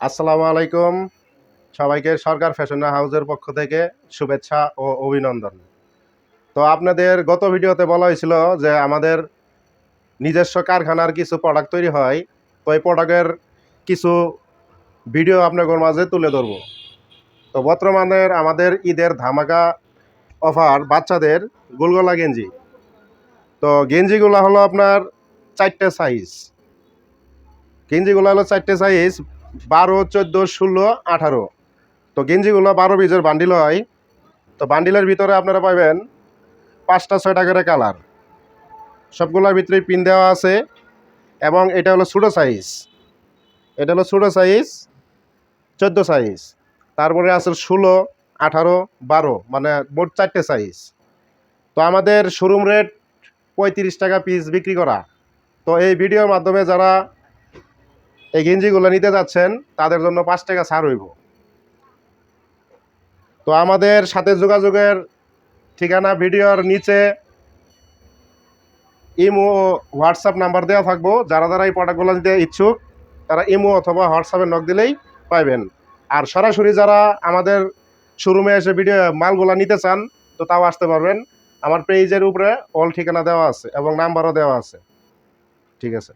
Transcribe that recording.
আসসালামু আলাইকুম। সবাইকে সরকার ফ্যাশন হাউসের পক্ষ থেকে শুভেচ্ছা ও অভিনন্দন। তো আপনাদের গত ভিডিওতে বলা হয়েছিল যে আমাদের নিজস্ব কারখানার কিছু প্রোডাক্ট তৈরি হয়। তো এই প্রোডাক্টের কিছু ভিডিও আপনাদের মাঝে তুলে ধরব। তো বর্তমানের আমাদের ঈদের ধামাকা অফার বাচ্চাদের গোলগোলা গেঞ্জি। তো গেঞ্জিগুলো হলো আপনার চারটে সাইজ গেঞ্জিগুলো হলো চারটে সাইজ বারো, চোদ্দ, ষোলো, আঠারো। তো গেঞ্জিগুলো বারো পিসের বান্ডিল হয়। তো বান্ডিলের ভিতরে আপনারা পাবেন পাঁচটা, ছয়টা করে কালার। সবগুলোর ভিতরে পিন দেওয়া আছে। এবং এটা হলো ছোটো সাইজ এটা হলো ছোটো সাইজ চোদ্দ সাইজ তারপরে আছে ষোলো, আঠারো, বারো মানে মোট চারটে সাইজ তো আমাদের শোরুম রেট পঁয়ত্রিশ টাকা পিস বিক্রি করা। তো এই ভিডিওর মাধ্যমে যারা এই গেঞ্জিগুলো নিতে যাচ্ছেন, তাদের জন্য পাঁচ টাকা ছাড় হইব। তো আমাদের সাথে যোগাযোগের ঠিকানা, ভিডিওর নিচে ইমো, হোয়াটসঅ্যাপ নাম্বার দেওয়া থাকব। যারা যারা এই প্রোডাক্টগুলো নিতে ইচ্ছুক, তারা ইমো অথবা হোয়াটসঅ্যাপে নক দিলেই পাইবেন। আর সরাসরি যারা আমাদের শোরুমে এসে ভিডিও মালগুলো নিতে চান, তো তাও আসতে পারবেন। আমার পেজের উপরে অল ঠিকানা দেওয়া আছে এবং নাম্বারও দেওয়া আছে। ঠিক আছে।